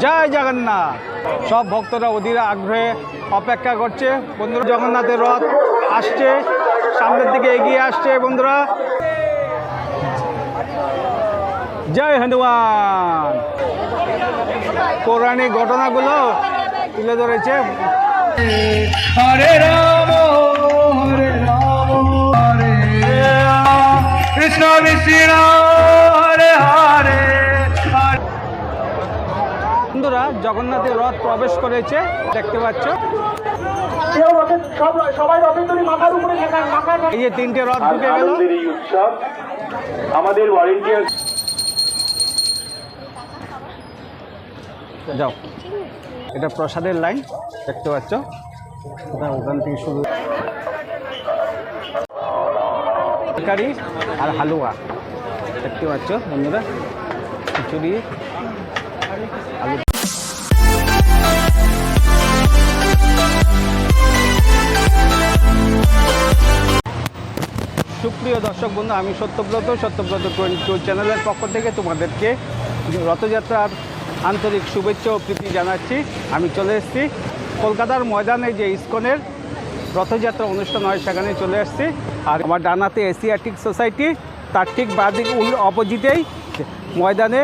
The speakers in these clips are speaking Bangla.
জয় জগন্নাথ। সব ভক্তরা অধীর আগ্রহে অপেক্ষা করছে। বন্ধুরা, জগন্নাথের রথ আসছে, সামনের দিকে এগিয়ে আসছে বন্ধুরা। জয় হনুমান। পৌরাণিক ঘটনাগুলো তুলে ধরেছে। হরে রাম হরে রাম, হরে কৃষ্ণ কৃষ্ণ বন্ধুরা জগন্নাথের রথ প্রবেশ করেছে দেখতে পাচ্ছ। এই যে তিনটে রথ ঢুকে গেল। আমাদের ভলেন্টিয়ার যাও। এটা প্রসাদের লাইন দেখতে পাচ্ছ। ওখান থেকে শুরু। তরকারি আর হালুয়া দেখতে পাচ্ছ বন্ধুরা। খিচুড়ি। সুপ্রিয় দর্শক বন্ধু আমি সত্যব্রত সত্যব্রত টোয়েন্টি চ্যানেলের পক্ষ থেকে তোমাদেরকে রথযাত্রার আন্তরিক শুভেচ্ছা ও প্রীতি জানাচ্ছি। আমি চলে এসেছি কলকাতার ময়দানে যে ইস্কনের রথযাত্রা অনুষ্ঠান হয় সেখানে চলে এসেছি। আর আমার ডানাতে এশিয়াটিক সোসাইটি তার ঠিক বাদিক উল অপোজিটেই ময়দানে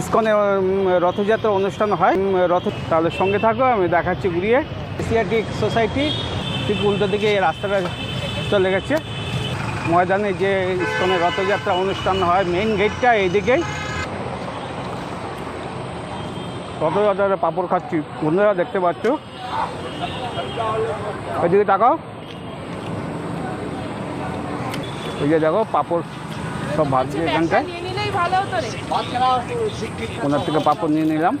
ইস্কনে উম, রথযাত্রা অনুষ্ঠান হয়। রথ তাহলে সঙ্গে থাকো আমি দেখাচ্ছি ঘুরিয়ে। এশিয়াটিক সোসাইটি ঠিক উল্টো দিকে এই রাস্তাটা চলে গেছে। ময়দানে যে ইস্কনে রথযাত্রা অনুষ্ঠান হয় মেইন গেটটা এইদিকেই রথযাত্রার পাপড় খাচ্ছি বন্ধুরা দেখতে পাচ্ছ ওইদিকে তাকাও ওই যে দেখো পাপড় সব ভাবছি এখানটায় ওনার থেকে পাপড় নিয়ে নিলাম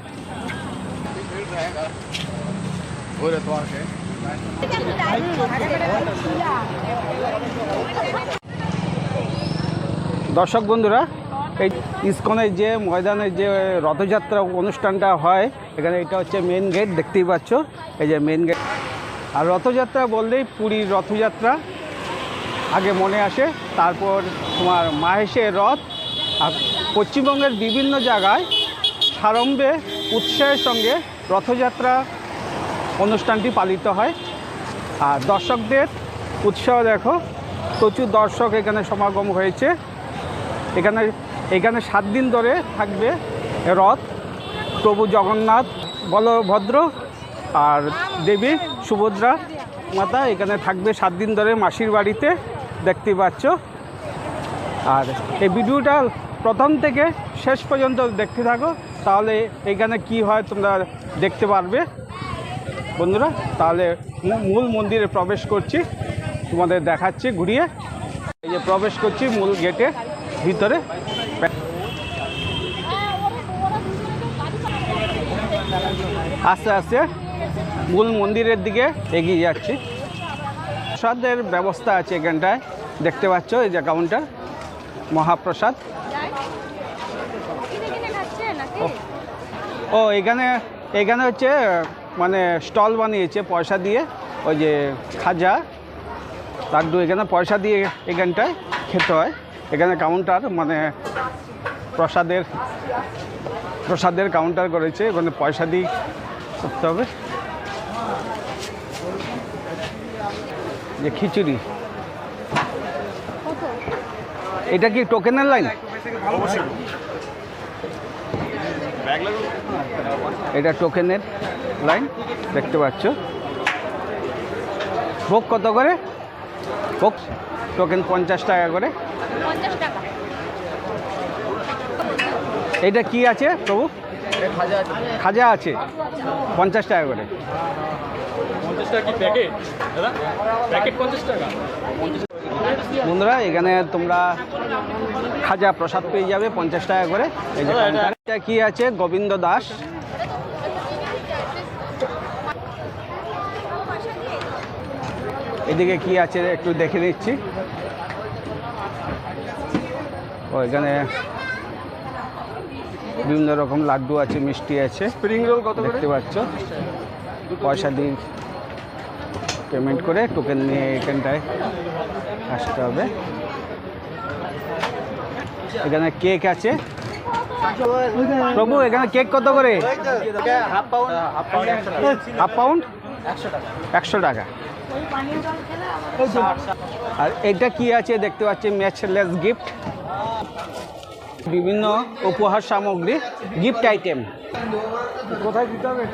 দর্শক বন্ধুরা, এই ইস্কনের যে ময়দানে যে রথযাত্রা অনুষ্ঠানটা হয়, এখানে এটা হচ্ছে মেন গেট দেখতেই পাচ্ছ। এই যে মেন গেট আর রথযাত্রা বললেই পুরীর রথযাত্রা, আগে মনে আসে, তারপর তোমার মাহেশের রথ, আর পশ্চিমবঙ্গের বিভিন্ন জায়গায় সারম্ভে উৎসাহের সঙ্গে রথযাত্রা অনুষ্ঠানটি পালিত হয়। আর দর্শকদের উৎসাহ দেখো, প্রচুর দর্শক এখানে সমাগম হয়েছে। এখানে এখানে সাত দিন ধরে থাকবে রথ, প্রভু জগন্নাথ, বলভদ্র আর দেবী, সুভদ্রা মাতা এখানে থাকবে সাত দিন ধরে মাসির বাড়িতে, দেখতে পাচ্ছ। আর এই ভিডিওটা প্রথম থেকে শেষ পর্যন্ত দেখতে থাকো, তাহলে এখানে কি হয় তোমরা দেখতে পারবে। বন্ধুরা, তাহলে মূল মন্দিরে প্রবেশ করছি, তোমাদের দেখাচ্ছি, ঘুরিয়ে। এই যে প্রবেশ করছি মূল গেটে। ভিতরে? আস্তে আস্তে মূল মন্দিরের দিকে এগিয়ে যাচ্ছি। প্রসাদের ব্যবস্থা আছে এখানটায়। দেখতে পাচ্ছ এই যে কাউন্টার মহাপ্রসাদ। ও, এখানে এখানে হচ্ছে মানে স্টল বানিয়েছে পয়সা দিয়ে, ওই যে খাজা। লাড্ডু এখানে পয়সা দিয়ে এখানটায় খেতে হয়। এখানে কাউন্টার মানে প্রসাদের প্রসাদের কাউন্টার করেছে এখানে পয়সা দিয়ে করতে হবে। যে খিচুড়ি। এটা কি টোকেনের লাইন এটা টোকেনের লাইন দেখতে পাচ্ছ। ভোগ কত করে? ভোগ টোকেন পঞ্চাশ টাকা করে। এটা কি আছে প্রভু? খাজা আছে। পঞ্চাশ টাকা করে। বন্ধুরা এখানে তোমরা খাজা প্রসাদ পেয়ে যাবে পঞ্চাশ টাকা করে। এই যে এটা কি আছে? গোবিন্দ দাস। এদিকে কি আছে একটু দেখে নিচ্ছি। এখানে বিভিন্ন রকম লাড্ডু আছে মিষ্টি আছে। স্প্রিং রোল কত দেখতে পাচ্ছ? পয়সা দিয়ে পেমেন্ট করে টোকেন নিয়ে এখানটায় আসতে হবে। এখানে কেক আছে। প্রভু এখানে কেক কত করে? হাফ পাউন্ড একশো টাকা। আর এটা কি আছে দেখতে পাচ্ছি? ম্যাচলেস গিফট বিভিন্ন উপহার সামগ্রী গিফট আইটেম কোথায় দিতে হবে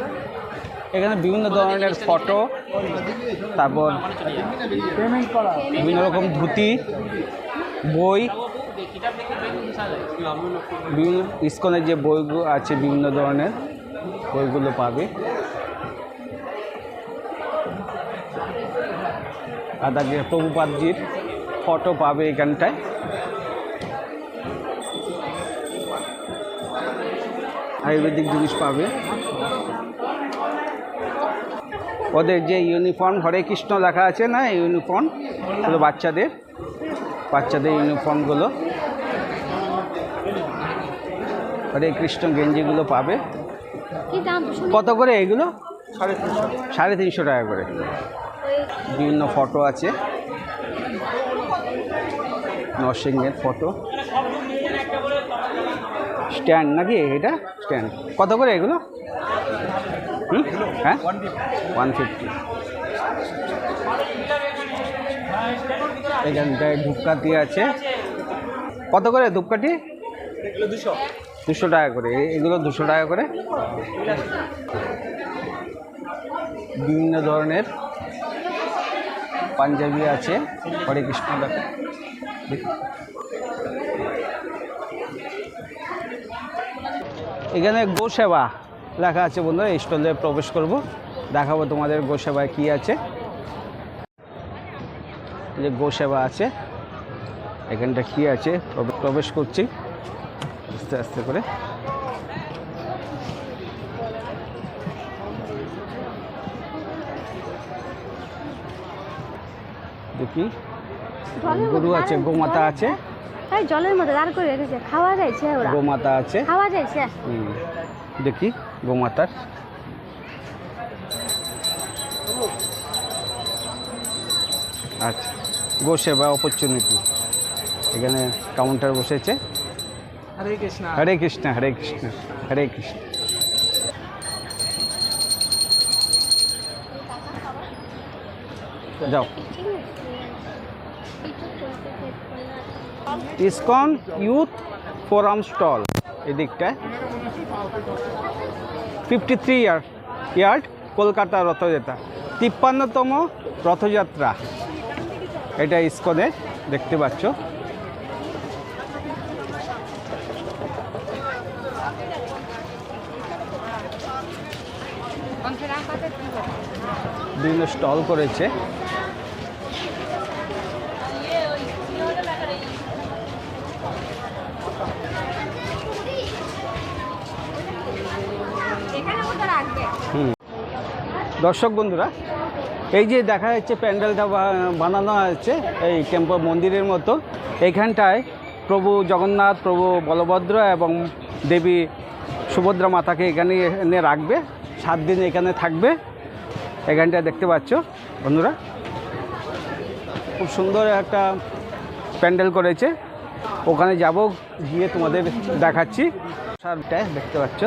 এখানে বিভিন্ন ধরনের ফটো তারপর বিভিন্ন রকম ধুতি বই বিভিন্ন ইস্কনের যে বইগুলো আছে বিভিন্ন ধরনের বইগুলো পাবে। আদাকে প্রভুপাদজির ফটো পাবে এখানটায়। আয়ুর্বেদিক জিনিস পাবে। ওদের যে ইউনিফর্ম হরে কৃষ্ণ লেখা আছে না ইউনিফর্ম হলো বাচ্চাদের বাচ্চাদের ইউনিফর্মগুলো হরে কৃষ্ণ গেঞ্জিগুলো পাবে। কত করে এগুলো? সাড়ে তিনশো। টাকা করে। বিভিন্ন ফটো আছে। নরসিংহের ফটো স্ট্যান্ড নাকি এটা? স্ট্যান্ড কত করে এগুলো? হ্যাঁ? ওয়ান ফিফটি এখানটায় ধূপকাঠি আছে। কত করে ধূপকাঠি? দুশো দুশো টাকা করে। এগুলো দুশো টাকা করে। বিভিন্ন ধরনের পাঞ্জাবি আছে। হরে কৃষ্ণ এখানে গোসেবা লেখা আছে বন্ধুরা এই স্টলে প্রবেশ করব। দেখাবো তোমাদের গোসেবায় কি আছে। যে গোসেবা আছে এখানটা কি আছে প্রবে- প্রবেশ করছি। আস্তে আস্তে করে। দেখি গরু আছে গোমাতা আছে। এই জলের মধ্যে দাঁড় করে রেখেছে খাওয়া যাইছে ওরা। গোমাতা আছে। খাওয়া যাইছে। হুম, দেখি গোমাতার। আচ্ছা গো সেবা অপরচুনিটি এখানে কাউন্টার বসেছে। হরে কৃষ্ণ। হরে কৃষ্ণ হরে কৃষ্ণ হরে কৃষ্ণ। যাও। ইসকন ইউথ ফোরাম স্টল এদিকটায়। Fifty three year yard, Kolkata Rathyatra. তিপ্পান্নতম Rathyatra. এটা ইসকনে দেখতে পাচ্ছ। বিভিন্ন স্টল করেছে। দর্শক বন্ধুরা, এই যে দেখা যাচ্ছে প্যান্ডেলটা বানানো আছে এই টেম্পল মন্দিরের মতো, এইখানটায় প্রভু জগন্নাথ, প্রভু বলভদ্র এবং দেবী সুভদ্রা মাতাকে এখানে এনে রাখবে, সাত দিন এখানে থাকবে, এখানটায় দেখতে পাচ্ছ বন্ধুরা। খুব সুন্দর একটা প্যান্ডেল করেছে। ওখানে যাব, গিয়ে তোমাদের দেখাচ্ছি। বসারটায় দেখতে পাচ্ছ?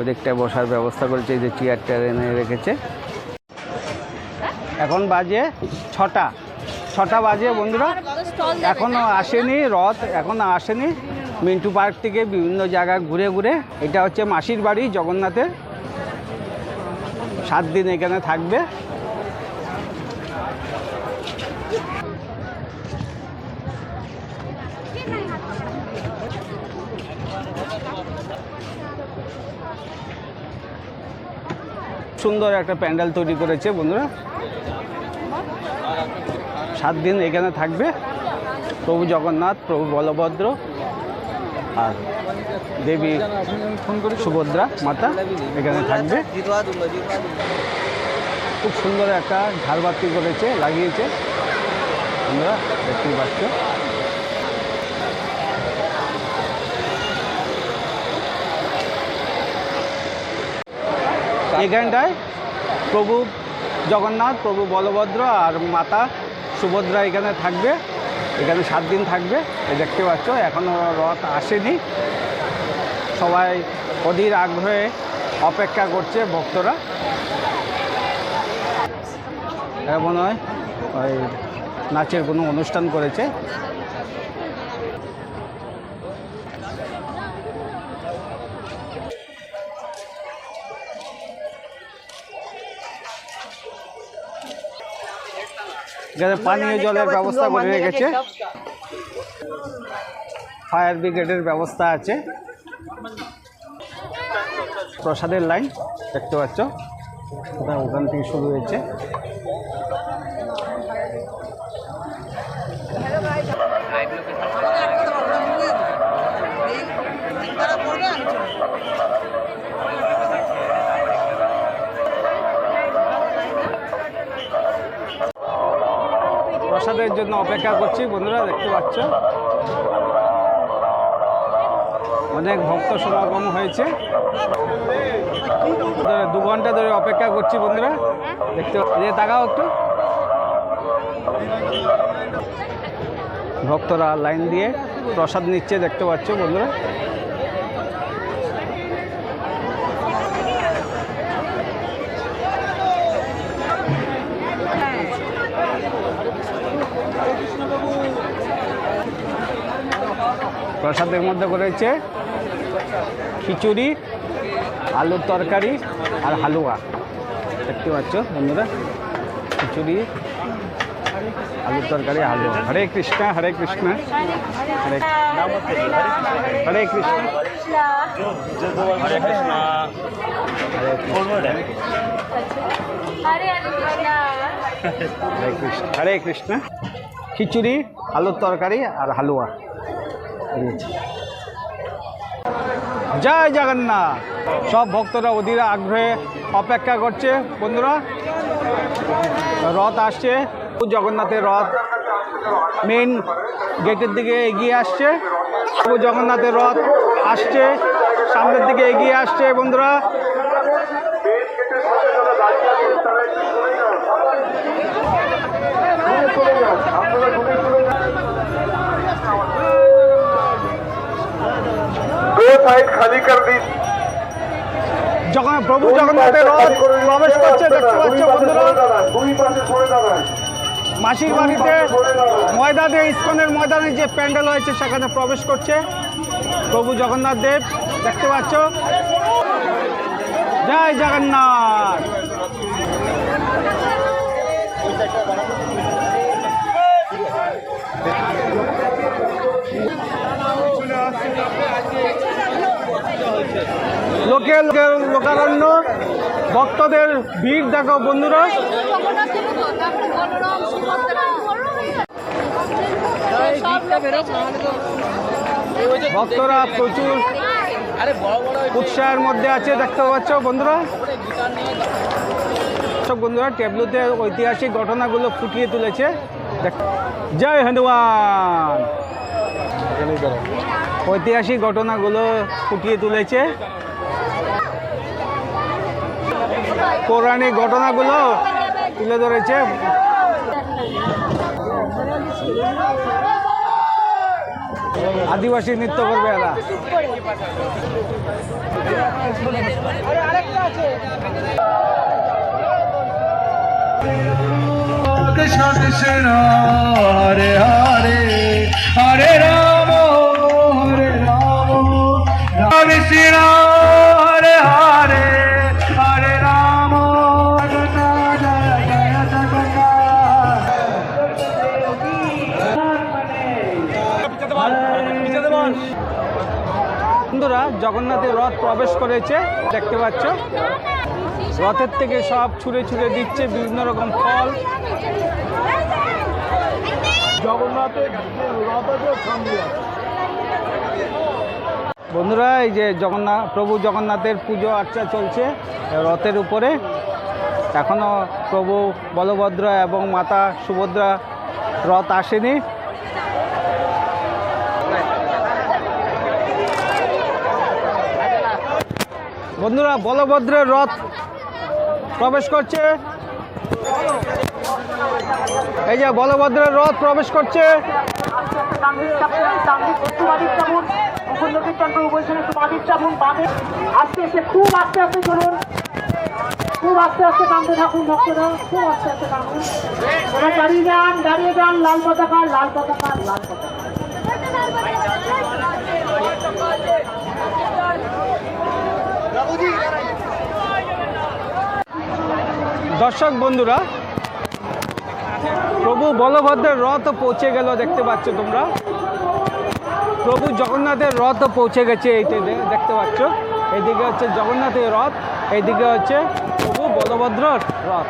ওদিকটায় বসার ব্যবস্থা করেছে যে চেয়ার টেয়ার এনে রেখেছে। এখন বাজে ছটা। ছটা বাজে, বন্ধুরা। এখনও আসেনি রথ এখনও আসেনি। মিন্টু পার্ক থেকে বিভিন্ন জায়গা ঘুরে ঘুরে। এটা হচ্ছে মাসির বাড়ি জগন্নাথের। সাত দিন এখানে থাকবে। সুন্দর একটা প্যান্ডেল তৈরি করেছে, বন্ধুরা। সাত দিন এখানে থাকবে। প্রভু জগন্নাথ, প্রভু বলভদ্র আর দেবী সুভদ্রা মাতা এখানে থাকবে। খুব সুন্দর একটা ঝাড়বাতি করেছে, লাগিয়েছে। আমরা দেখতেই পাচ্ছ। এখানটায় প্রভু জগন্নাথ, প্রভু বলভদ্র আর মাতা সুভদ্রা এখানে থাকবে। এখানে সাত দিন থাকবে দেখতে পাচ্ছ এখনও রথ আসেনি। সবাই অধীর আগ্রহে অপেক্ষা করছে ভক্তরা। এরা মনে হয় ওই নাচের কোনো অনুষ্ঠান করেছে। এখানে পানীয় জলের ব্যবস্থা করে রেখেছে। ফায়ার ব্রিগেডের ব্যবস্থা আছে। প্রসাদের লাইন দেখতে পাচ্ছ? ওখান থেকে শুরু হয়েছে। প্রসাদের জন্য অপেক্ষা করছি, বন্ধুরা, দেখতে পাচ্ছ। অনেক ভক্ত সমাগম হয়েছে। দু ঘণ্টা ধরে অপেক্ষা করছি, বন্ধুরা। দেখতে যে তাকাও একটু। ভক্তরা লাইন দিয়ে প্রসাদ নিচ্ছে, দেখতে পাচ্ছ, বন্ধুরা। প্রসাদের মধ্যে করেছে খিচুড়ি, আলুর তরকারি আর হালুয়া। দেখতে পাচ্ছ বন্ধুরা? খিচুড়ি, আলুর তরকারি, হালুয়া। হরে কৃষ্ণ হরে কৃষ্ণ। হরে হরে কৃষ্ণ। হরে কৃষ্ণ। হরে কৃষ্ণ। হরে কৃষ্ণ। খিচুড়ি, আলুর তরকারি আর হালুয়া। জয় জগন্নাথ। সব ভক্তরা অধীর আগ্রহে অপেক্ষা করছে। বন্ধুরা, রথ আসছে। জগন্নাথের রথ মেন গেটের দিকে এগিয়ে আসছে। জগন্নাথের রথ আসছে। সামনের দিকে এগিয়ে আসছে, বন্ধুরা। যখন প্রভু জগন্নাথের রথ প্রবেশ করছে দেখতে পাচ্ছ বন্ধুরা? মাসির বাড়িতে ময়দানে ইস্কনের ময়দানে যে প্যান্ডেল হয়েছে সেখানে প্রবেশ করছে প্রভু জগন্নাথ দেব। দেখতে পাচ্ছ? জয় জগন্নাথ! Thank you. লোকে লোকারণ্য, ভক্তদের ভিড় দেখো বন্ধুরা। ভক্তরা প্রচুর উৎসাহের মধ্যে আছে, দেখতে পাচ্ছ বন্ধুরা? সব বন্ধুরা, টেবলুতে ঐতিহাসিক ঘটনাগুলো ফুটিয়ে তুলেছে। জয় হনুমান ঐতিহাসিক ঘটনাগুলো ফুটিয়ে তুলেছে। পৌরাণিক ঘটনাগুলো তুলে ধরেছে। আদিবাসী নৃত্য করবে এরা। কৃষ্ণ কৃষ্ণ, হরে হরে প্রবেশ করেছে, দেখতে পাচ্ছ। রথের থেকে সব ছুঁড়ে ছুঁড়ে দিচ্ছে বিভিন্ন রকম ফল। বন্ধুরা, এই যে জগন্নাথ প্রভু জগন্নাথের পুজো আর্চা চলছে রথের উপরে। এখনও প্রভু বলভদ্র এবং মাতা সুভদ্রা রথ আসেনি। বন্ধুরা, বলভদ্রের রথ প্রবেশ করছে। এই যে বলভদ্রের রথ প্রবেশ করছে। আস্তে আস্তে খুব আস্তে আস্তে চলুন। খুব আস্তে আস্তে কামতে ভক্তরা। খুব আস্তে আস্তে কামুন এবার দাঁড়িয়ে যান দাঁড়িয়ে যান, লাল পতাকা লাল পতাকা লাল পতাকা। দর্শক বন্ধুরা, প্রভু বলভদ্রের রথ পৌঁছে গেল দেখতে পাচ্ছ তোমরা। প্রভু জগন্নাথের রথ পৌঁছে গেছে এইটা দেখতে পাচ্ছ। এইদিকে হচ্ছে জগন্নাথের রথ এইদিকে হচ্ছে প্রভু বলভদ্রর রথ।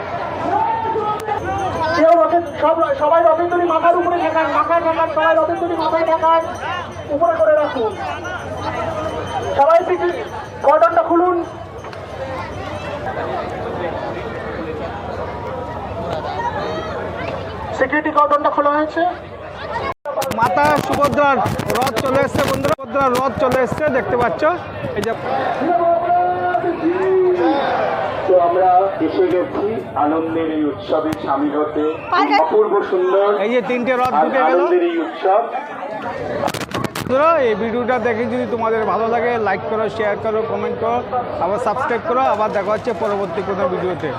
সবাই রথের দড়ি মাথার উপরে মাথায় সবাই রথের দড়ি মাথায় উপরে করে রাখুন। সবাই কর্ডনটা খুলুন। সিকিউরিটি কর্ডনটা খোলা হয়েছে। মাতা সুভদ্রার রথ চলে এসছে বন্ধুরা। সুভদ্রার রথ চলে এসছে দেখতে পাচ্ছ? এই যে তো আমরা এসে গেছি আনন্দের এই উৎসবে সামিল হতে। অপূর্ব সুন্দর এই যে তিনটে রথ ঢুকে গেল। আনন্দের এই উৎসব। এই ভিডিওটা দেখে যদি তোমাদের ভালো লাগে লাইক করো শেয়ার করো কমেন্ট করো আবার সাবস্ক্রাইব করো আবার দেখা হচ্ছে পরবর্তী কোনো ভিডিওতে।